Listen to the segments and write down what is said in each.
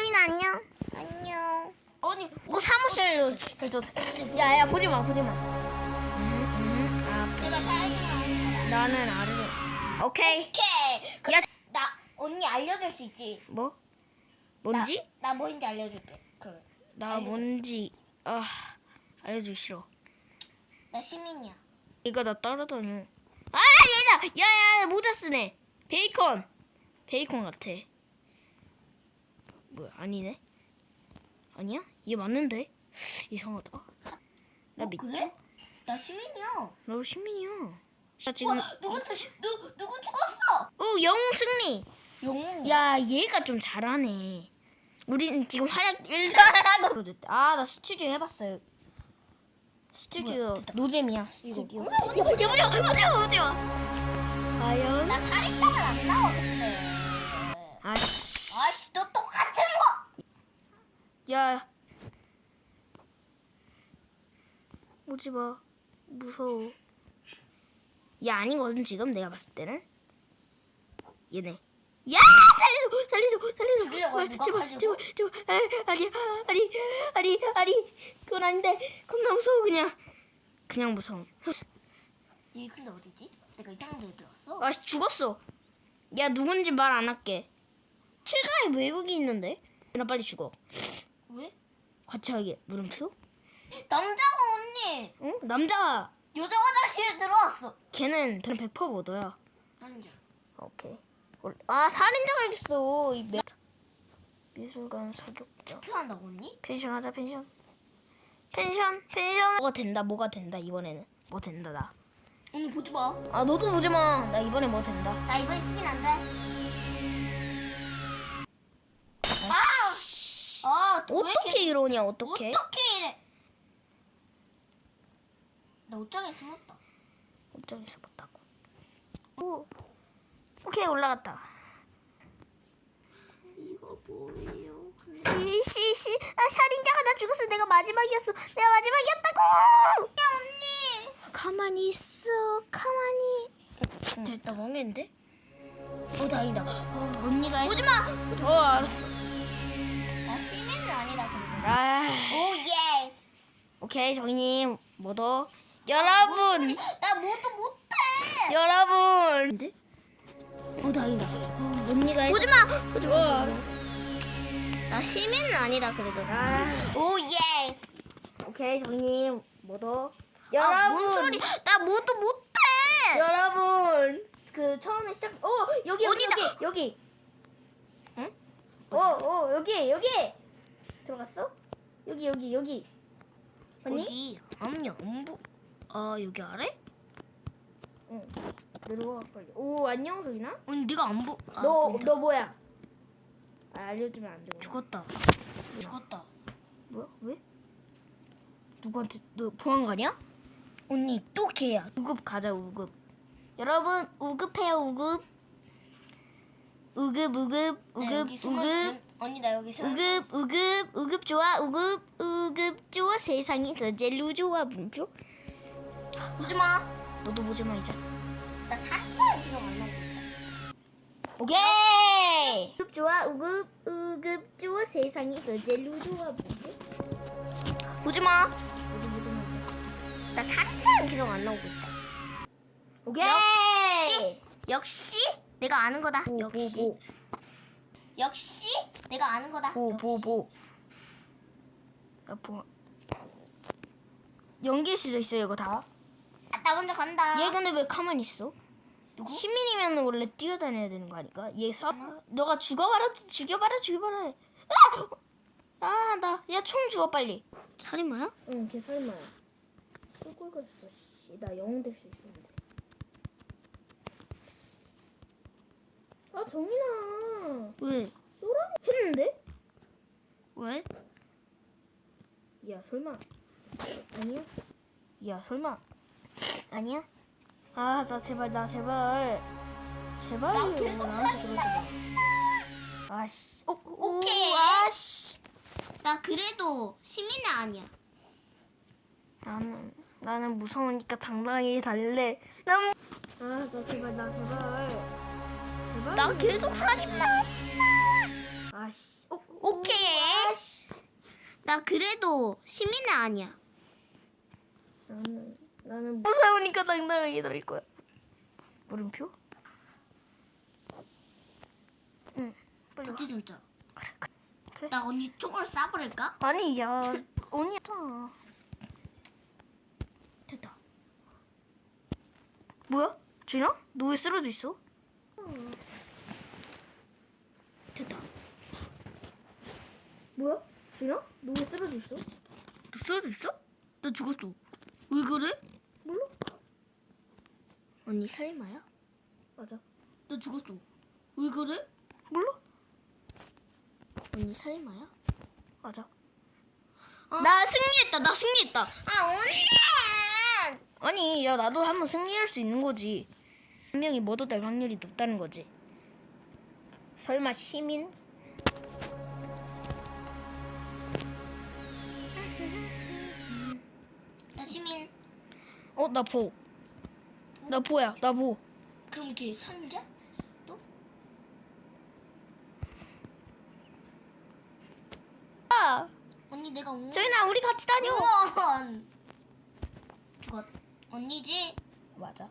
소인아 안녕. 안녕. 아니, 뭐 사무실로 결정. 야야 보지 마, 보지 마. 나는 아래로. 오케이. 오케이. 그, 야. 나 언니 알려줄 수 있지? 뭐? 뭔지? 나, 나 뭐인지 알려줄게. 그래. 나 알려줘. 뭔지 아 알려주기 싫어. 나 시민이야. 이거 나 따라다녀. 아 얘다. 야야 모자 쓰네. 베이컨. 베이컨 같아. 뭐야 아니네. 아니야? 얘 맞는데? 이상하다. 나 어, 믿죠? 그래? 나 시민이야. 너 시민이야. 나 지금 어, 누구 죽 누 누구 죽었어? 어 영웅 승리. 영웅. 야 얘가 좀 잘하네. 우린 지금 활약 1단하고 됐다. 아나 스튜디오 해봤어요. 스튜디오 노잼이야 스튜디오. 마 보지 마. 과연? 나 살인당은 안. 아씨. 아씨 너 똑같은 거. 야. 오지 마. 무서워. 야 아니거든 지금 내가 봤을 때는. 얘네. 야 살려줘 살려줘 살려줘. 죽이려고 해, 누가 제발 칼 제발? 제발. 아, 아니 아니 아니 아니 그건 아닌데 겁나 무서워 그냥. 그냥 무서워. 얘 근데 어디지? 내가 이상한 데 들었어. 아 죽었어. 야 누군지 말 안 할게. 실가에 외국이 있는데. 나 빨리 죽어. 왜? 같이 하게 물음표? 남자가 언니 응? 남자 여자 화장실에 들어왔어. 걔는 100% 뭐더야. 남자. 오케이. 올- 아 살인자가 있어. 이 매... 미술관 사격자. 투표한다고 언니? 펜션 하자 펜션. 펜션 펜션. 뭐가 된다 뭐가 된다 이번에는 뭐 된다 나. 언니 보지 마. 아 너도 보지 마. 나 이번에 뭐 된다. 나 이번에 시민 안 돼. 왜 어떻게 어떻게? 어떻게 이래? 나 옷장에 숨었다. 옷장에 숨었다고. 오. 오케이 올라갔다. 이거 뭐예요? 씨씨씨 아 살인자가 나 죽었어 내가 마지막이었어 내가 마지막이었다고 야 언니 가만히 있어 가만히 됐다 멍했는데 어 다행이다 어, 언니가 오지마 어 알았어 나 시민은 아니다 근데. 아. 오 예스. 오케이 정희님. 뭐더? 여러분. 나 뭐도 못해. 여러분. 근데? 어 다행이다. 어, 언니가 오지마. 오지마. 나 시민은 아니다 그래도. 아. 오 예스. 오케이 정희님. 뭐더? 아, 여러분. 뭔 소리? 나 뭐도 못해. 여러분. 그 처음에 시작 어 여기 여기 어디다? 여기 여기. 응? 어어 여기 여기 들어갔어 여기 여기 여기 언니 어디? 아니 안 보. 아 여기 아래? 응 내려와 빨리 오 안녕 소리나 언니 내가 안 보. 아, 너 보인다. 너 뭐야 아, 알려주면 안 되고 죽었다. 죽었다. 뭐야 왜 누구한테 너 보안관이야 언니 또 걔야. 우급 가자 우급 여러분 우급해요 우급 우급 우급 나 우급 우급. 언니 나 여기 숨어. 우급 우급 우급 좋아 우급 우급 좋아 세상에서 제일 좋아 문표 보지 마. 너도 보지 마 이제 나 살짝 나오고 있다. 오케이 우급 좋아 우급 우급 좋아 세상에서 제일 좋아 문표 보지 마. 너도 보지 마 이제 나 살짝 안 나오고 있다. 오케이 역시 역시 내가 아는 거다. 역시 역시 내가 아는 거다. 보 보보 보 연기일 수도 있어요 이거 다 아, 나 먼저 간다. 얘 근데 왜 가만히 있어? 시민이면 원래 뛰어다녀야 되는 거 아닐까? 얘 사, 너가 죽어봐라, 죽여봐라, 죽여봐라. 아! 아, 나, 야, 총 주워, 빨리. 살인마야? 응, 걔 살마야. 꿀꿀 거렸어, 씨. 나 영웅 될 수 있었는데. 아, 정민아. 왜? 했는데? 왜? 야, 설마. 아니야? 야, 설마. 아니야? 아, 나 제발, 나 제발. 제발. 나 계속 나한테 그러지 마. 아씨. 어, 오, 오케이. 아씨. 나 그래도 시민은 아니야. 나는 나는 무서우니까 당당하게 달래. 난 아, 나 제발 나 제발. 제발. 나 계속 살인마. 아씨. 어, 오케이. 나 그래도 시민은 아니야. 나는 나는 무서우니까 당당하게 들을 거야. 물음표? 응. 빨리 와. 같이 들자. 그래 그래. 그래. 나 언니 쪽으로 쏴버릴까? 아니 야 언니 다 됐다. 뭐야? 진아? 너 왜 쓰러져 있어? 됐다. 뭐야? 진아? 너 왜 쓰러져 있어? 너 쓰러져 있어? 나 죽었어. 왜 그래? 몰라. 언니 살인마야? 맞아. 나 죽었어. 왜 그래? 몰라. 언니 살인마야? 맞아. 나 승리했다. 나 승리했다. 아 언니! 아니 야 나도 한번 승리할 수 있는 거지. 한 명이 머더될 확률이 높다는 거지. 설마 시민? 어 나 보. 나 보야. 나 보. 그럼 걔 살인자? 또? 아, 언니 내가 응. 저희나 우리 같이 다녀. 응원. 죽었. 언니지? 맞아.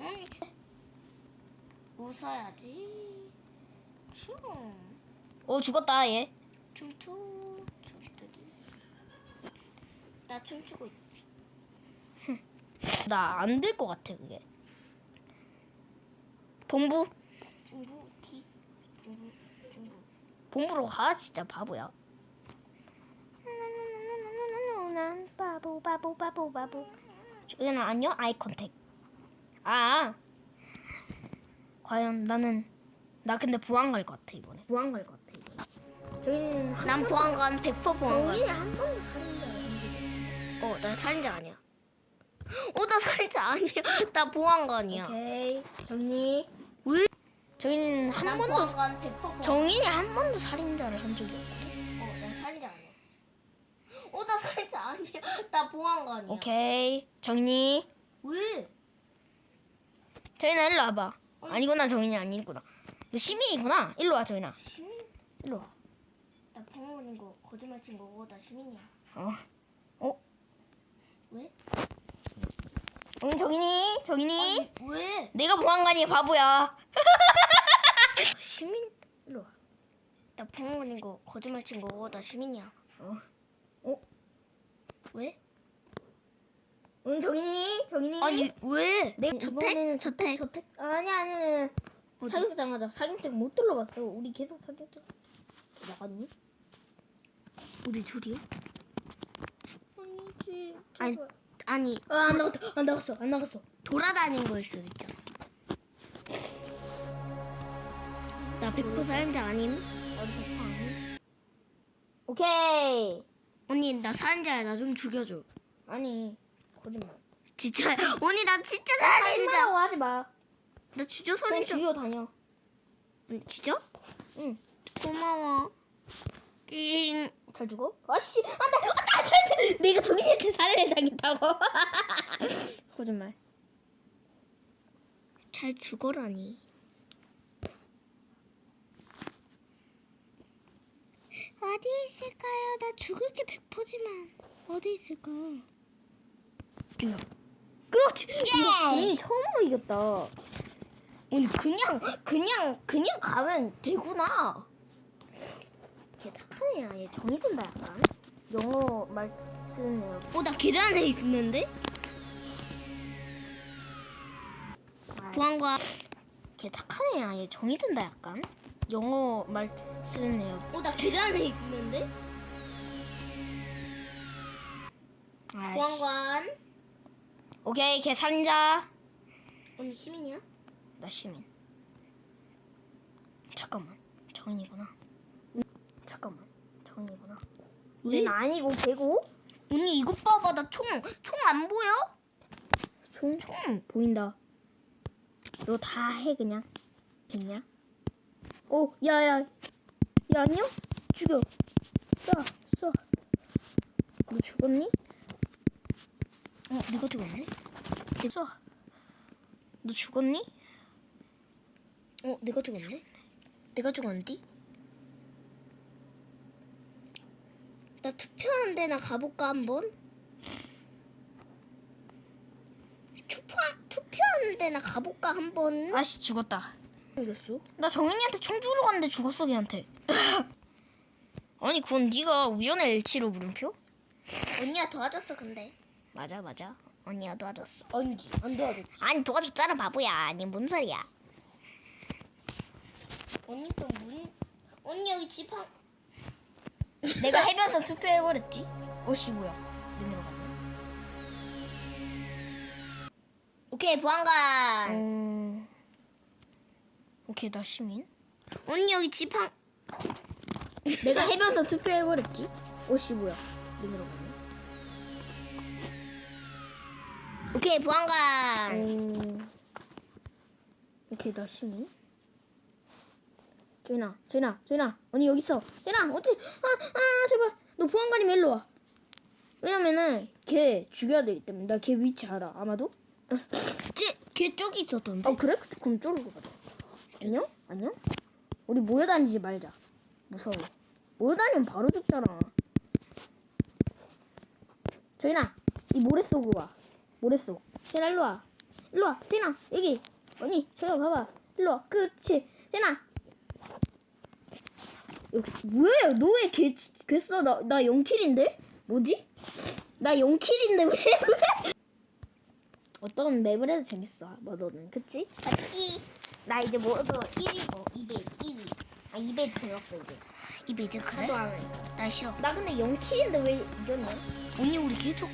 응. 웃어야지. 춤. 어 죽었다 얘. 춤추. 나 춤추고 있. 나안 될 것 같아 그게. 본부 춤추기. 춤추. 춤추. 본부로 가 진짜 바보야. 난 바보 바보 바보 바보. 저희는 안녕 아이 컨택. 아. 과연 나는 나 근데 보안 갈 것 같아 이번에. 보안 갈 것 같아 이번에. 저희는 한난 보안관 100% 보안관. 저희는 한 번도 살인자 어, 나 살인자 아니야. 어, 나 살인자 아니야. 나 보안관이야. 오케이 정리. 왜? 저희는 한 난 번도 보안관 100% 보안. 정인이 한 번도 살인자를 한 적이 없거든. 어, 나 살인자 아니야. 어, 나 살인자 아니야. 나 보안관이야. 오케이 정리. 왜? 저희나 일로 와봐. 아니구나 정인이 아니구나. 너 시민이구나. 일로 와 저희나. 시민? 일로 와. 나 보안관인 거 거짓말 친 거고 나 시민이야. 어. 어? 왜? 응 정인이 정인이. 아니, 왜? 내가 보안관이 바보야. 시민? 일로 와. 나 보안관인 거 거짓말 친 거고 나 시민이야. 어. 어? 왜? 응 정인이 정인이. 아니, 왜? 내 저택? 이번에는 저택? 저택. 아니 아니. 아니. 어디? 사격장 하자. 사격장 못 둘러봤어. 우리 계속 사격장. 걔 나갔니? 우리 둘이 아니, 아니, 아, 안 나갔다. 안 나갔어. 안 나갔어. 돌아다닌 거일 수도 있잖아. 나100% 살인자 아님? 백퍼. 오케이. 언니 나 살인자야 나 좀 죽여줘. 아니 거짓말. 진짜 언니 나 진짜 살인자. 살인마라고 하지 마. 나 진짜 그냥 살인자. 죽여 다녀. 언니, 진짜? 응. 고마워. 찡. 잘 죽어? 아씨 안돼 안돼 안돼 내가 정신한테 살해를 당했다고 거짓말 잘 죽어라니. 어디 있을까요? 나 죽을 게 100%지만 어디 있을까요? 죽여 그렇지 예! 주인이 처음으로 이겼다 언니 그냥 그냥 그냥 가면 되구나. 걔 착한 애야 얘 정이 든다 약간 영어 말 쓰는 애야 어나 계란에 있는데? 보안관. 걔 착한 애야 얘 정이 든다 약간 영어 말 쓰는 애야 어나 계란에 있는데? 아이씨. 보안관. 오케이 걔 살인자 언니 시민이야? 나 시민 잠깐만 정인이구나 정인이구나 왜? 얘는 아니고 걔고 언니 이것 봐봐 나 총 총 안 보여? 총 총. 보인다. 너 다 해 그냥. 됐냐? 오, 야야, 야 안녕? 죽여. 쏴, 쏴. 너 죽었니? 어 내가 죽었네? 쏴. 너 죽었니? 어 내가 죽었네? 내가 죽었는데? 나 투표하는 데나 가볼까 한번? 투표 투표하는 데나 가볼까 한번? 아씨 죽었다. 생겼어? 나 정인이한테 총 주러 갔는데 죽었어 걔한테. 아니 그건 네가 우연의 일치로 물음표? 언니가 도와줬어 근데. 맞아 맞아. 언니가 도와줬어. 아니지 안 도와줬지. 아니 도와줬잖아 바보야. 아니 뭔 소리야. 언니 또 문. 언니 여기 집 한. 내가 해변에서 투표해버렸지. 어씨 뭐야. 눈으로 갔네. 오케이 보안관. 음... 오케이 나 시민. 언니 여기 집 한. 내가 해변에서 투표해버렸지. 어씨 뭐야. 눈으로 갔네. 오케이 보안관. 음... 오케이 나 시민. 조인아, 조인아, 조인아, 언니 여기 있어. 조인아, 어디? 아, 아, 제발. 너 보안관이면 일로 와. 왜냐면은 걔 죽여야 되기 때문에 나 걔 위치 알아. 아마도. 쟤 걔 저기 있었던데. 어 그래? 그럼 쪼르고 가자. 안녕? 안녕? 우리 모여 다니지 말자. 무서워. 모여 다니면 바로 죽잖아. 조인아, 이 모래 속으로 와. 모래 속. 제나 일로 와. 일로 와. 제나 여기. 언니, 제가 봐봐. 일로 와. 그렇지. 역시 왜? 너 왜 개, 개 써? 나, 나 0킬인데? 뭐지? 나 0킬인데 왜? 왜? 어떤 맵을 해도 재밌어. 뭐 너는 그치? 맞지. 나 이제 모두 1위고 200, 2위. 아 200 재미없어 이제. 이베드 그래? 하도 안 하니까. 나 싫어. 나 근데 0킬인데 왜 이겼냐? 언니 우리 계속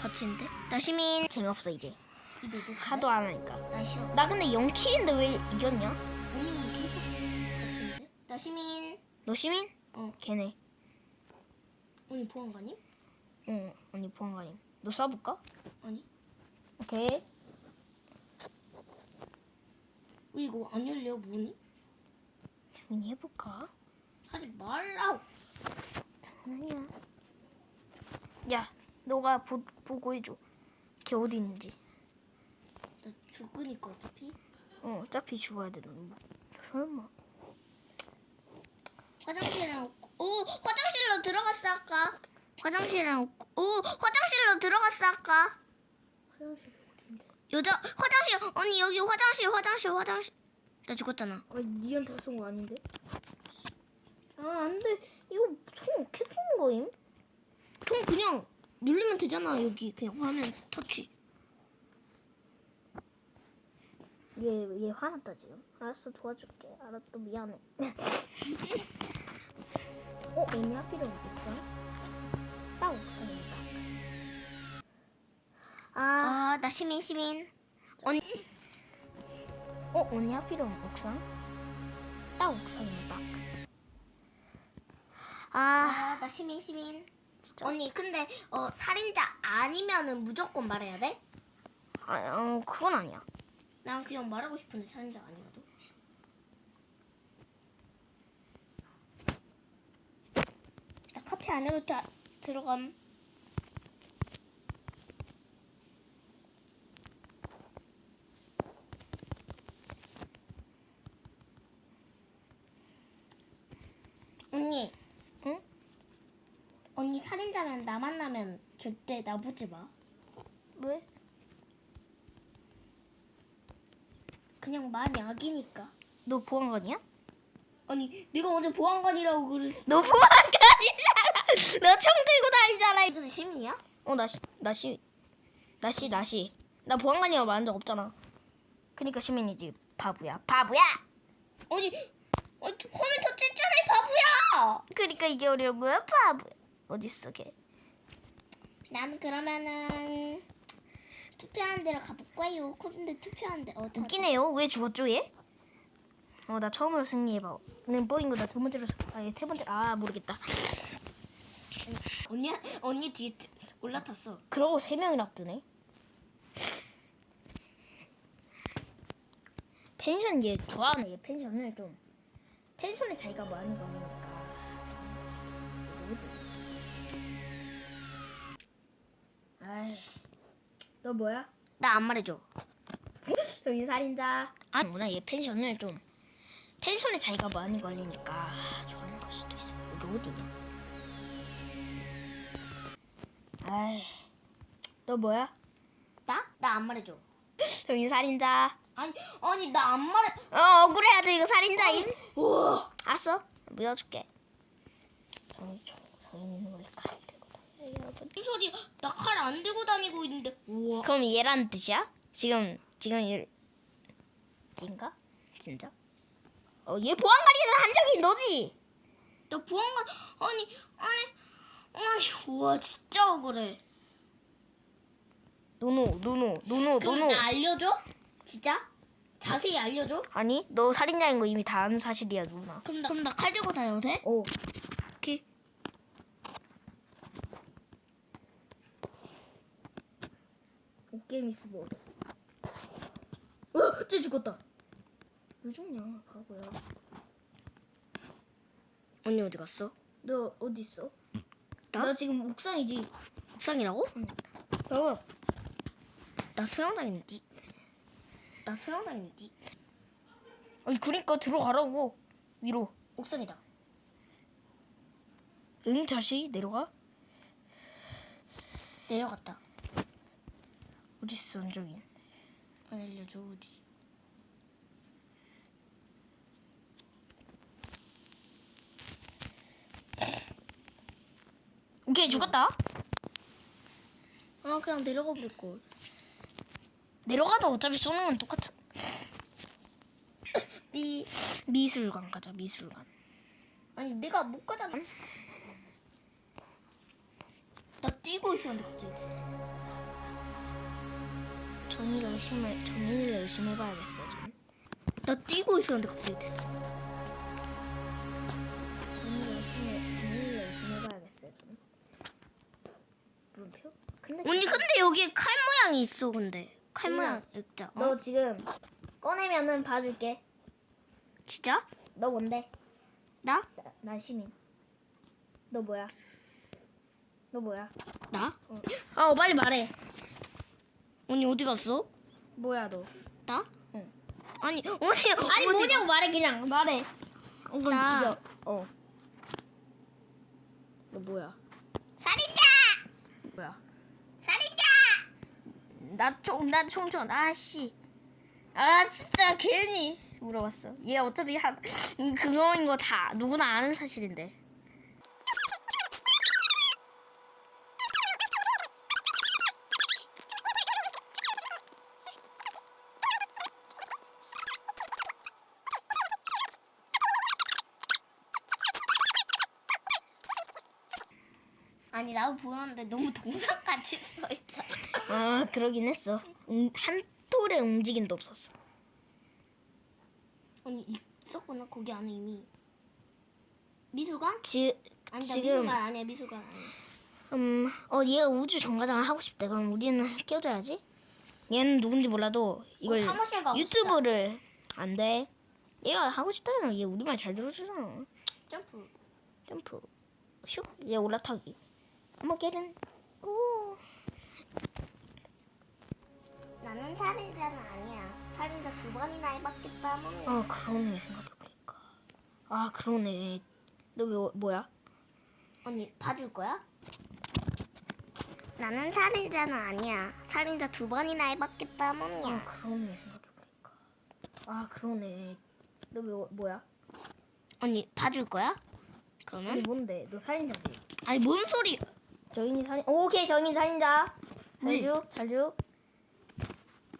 같이 있는데? 나 시민. 재미없어 이제. 이베드 하도 안 하니까. 나 싫어. 나 근데 0킬인데 왜 이겼냐? 언니 우리 계속 같이 있는데? 나 시민. 너 시민? 어. 걔네. 언니 보안관님? 응 언니 보안관님. 너 쏴볼까? 아니. 오케이. 왜 이거 안 열려 문이? 정인이 해볼까? 하지 말라고. 아니야. 야 너가 보, 보고 해줘. 걔 어디 있는지. 나 죽으니까 어차피. 어 어차피 죽어야 돼 너는. 뭐. 설마. 화장실이랑 오 화장실로 들어갔어 아까. 화장실이랑 오 화장실로 들어갔어 아까. 화장실 어딘데? 여자 화장실 언니 여기 화장실 화장실 화장실. 나 죽었잖아. 아니 니한테 쏜 거 아닌데? 아 안돼 이거 총 어떻게 쏘는 거임? 총 그냥 누르면 되잖아 여기 그냥 화면 터치. 얘, 얘 화났다 지금 알았어 도와줄게 알았어 미안해 어? 언니 하필이면 옥상? 딱 옥상이다 아, 아 나 시민 시민. 언니 어? 언니 하필이면 옥상? 딱 옥상이다 아 아 나 시민 시민. 진짜? 언니 근데 어 살인자 아니면은 무조건 말해야 돼? 아, 어, 그건 아니야 난 그냥 말하고 싶은데 살인자 아니어도. 나 카페 안으로 다 들어감. 언니. 응? 언니 살인자면 나 만나면 절대 나보지 마. 왜? 그냥 많이 악이니까. 너 보안관이야? 아니 내가 먼저 보안관이라고 그랬어. 너 보안관이잖아 너 총 들고 다니잖아 근데 시민이야? 어, 나 시, 나 시, 나 시, 나 시. 나 보안관이라고 말한 적 없잖아. 그니까 시민이지. 바보야. 바보야! 아니, 어, 화면 터치했잖아, 이 바보야! 그니까 이게 어려운 거야, 바보. 어딨어, 걔? 나는 그러면은 투표하는 데로 가볼까요? 근데 투표하는 데 어, 저, 웃기네요. 왜 죽었죠, 얘? 어, 나 처음으로 승리해봐. 는 뽀인 거나 두 번째로, 아니, 세 번째, 아, 모르겠다. 언니 언니 뒤에 트- 올라탔어. 그러고 세 명이나 뜨네. 펜션 얘 좋아하네, 얘 펜션을 좀. 펜션에 자기가 많이 가니까. 아이, 너 뭐야? 나 안 말해줘. 여기 살인자. 아니, 뭐나 얘 펜션을 좀 텐션에 차이가 많이 걸리니까 좋아하는 걸 수도 있어. 여기 어디냐? 아이, 너 뭐야? 나? 나 안 말해줘. 정인 살인자. 아니 아니 나 안 말해. 어 억울해야죠 이거 살인자임. 우와. 알았어. 믿어줄게. 정인 총 정인이는 원래 칼 들고 다녀요 여러분. 이 소리 나칼 안 들고 다니고 있는데. 우와. 그럼 얘라는 뜻이야? 지금 지금 얘 얘인가? 진짜? 어 얘 보안관리들 한 적이 너지? 나 보안관 아니 아니 아니 우와 진짜 억울해. 노노 노노 노노 그럼 노노. 나 알려줘? 진짜? 자세히 알려줘? 아니 너 살인자인 거 이미 다 아는 사실이야 누나. 그럼 나 그럼 나 칼 들고 다녀도 돼? 오. 오케이. 오게미스 모드. 어, 쟤 죽었다. 왜 죽냐, 바보야. 언니 어디 갔어? 너 어디 있어? 나? 나 지금 옥상이지. 옥상이라고? 봐봐. 나 수영장 있는데. 나 수영장 있는데. 아니 그러니까 들어가라고 위로. 옥상이다. 응 다시 내려가. 내려갔다. 어디 있어 저기. 알려줘 어디? 오케이 죽었다. 아 그냥 내려가 볼 걸. 내려가도 어차피 쏘는 건 똑같아. 미 미술관 가자 미술관. 아니 내가 못 가잖아. 나 뛰고 있었는데 갑자기 됐어. 전이를 열심히 전이를 열심히 해봐야겠어 좀. 나 뛰고 있었는데 갑자기 됐어. 전이를 열심히 전이를 열심히 해봐야겠어 좀. 물음표? 근데 언니 근데 여기에 칼 모양이 있어 근데 칼 모양 액자. 어? 너 지금 꺼내면은 봐줄게. 진짜? 너 뭔데? 나? 나, 난 시민. 너 뭐야? 너 뭐야? 나? 아 빨리 말해. 언니 어디 갔어? 뭐야 너? 나? 응. 아니 언니 아니 뭐냐고 말해 그냥 말해. 어, 그럼 나. 죽여. 어. 너 뭐야? 살인자! 뭐야? 살인자! 나총나 총총 아씨. 아 진짜 괜히 물어봤어. 얘 어차피 한 그거인 거 다 누구나 아는 사실인데. 아니 보였는데 너무 동상같이 써 있잖아. 아 그러긴 했어. 음, 한 톨의 움직임도 없었어. 언니 있었구나 거기 안에 이미. 미술관? 지 아니 나 지금 미술관 아니야 미술관 아니야. 음, 어, 얘가 우주 정거장을 하고 싶대. 그럼 우리는 껴줘야지. 얘는 누군지 몰라도 이걸 어, 사무실 가고 유튜브를 안 돼. 얘가 하고 싶다잖아. 얘 우리 말 잘 들어주잖아. 점프. 점프, 슉, 얘 올라타기. 걔는 오, 나는 살인자는 아니야. 살인자 두 번이나 해봤기 때문에. 아 그러네 생각해보니까. 아 그러네. 너 왜, 뭐야? 언니 봐줄 거야? 나는 살인자는 아니야. 살인자 두 번이나 해봤기 아 때문이야. 그러네 생각해보니까. 아 그러네. 너 왜, 뭐야? 언니 봐줄 거야? 아니 그러면? 뭔데? 너 살인자지? 아니 뭔 소리? 저인이 살인 오케이 저인이 살인자 왜? 잘죽 잘죽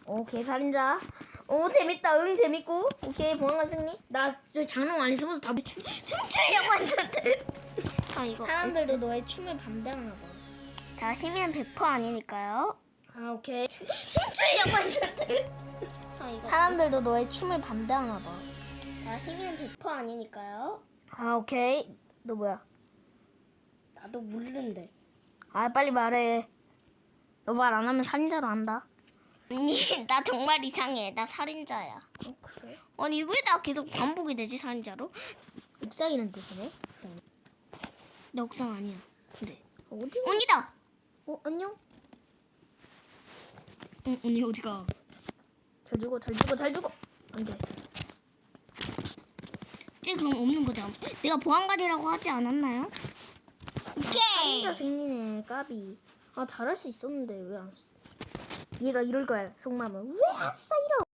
오케이 살인자 오 재밌다 응 재밌고 오케이 보안관 승리 나 저 장롱 안에 숨어서 다 춤, 춤추려고 했는데 아 이거 사람들도 너의 춤을 반대하나 봐. 자 시민 100% 아니니까요. 아 오케이 춤추려고 했는데. 자 이거 사람들도 너의 춤을 반대하나 봐. 자 시민 100% 아니니까요. 아 오케이 너 뭐야? 나도 모르는데. 아 빨리 말해. 너 말 안 하면 살인자로 안다. 언니 나 정말 이상해. 나 살인자야. 어 그래? 아니 왜 나 계속 반복이 되지 살인자로? 옥상이란 뜻이네. 나 옥상 아니야. 근데 어디? 언니다. 어 안녕. 응, 언니 어디가? 잘 죽어 잘 죽어 잘 죽어. 안돼. 이제 그럼 없는 거죠. 내가 보안관이라고 하지 않았나요? 오케이. 혼자 승리네 까비 아 잘할 수 있었는데 왜안 써? 얘가 이럴 거야 속마음은 왜 안 써 이러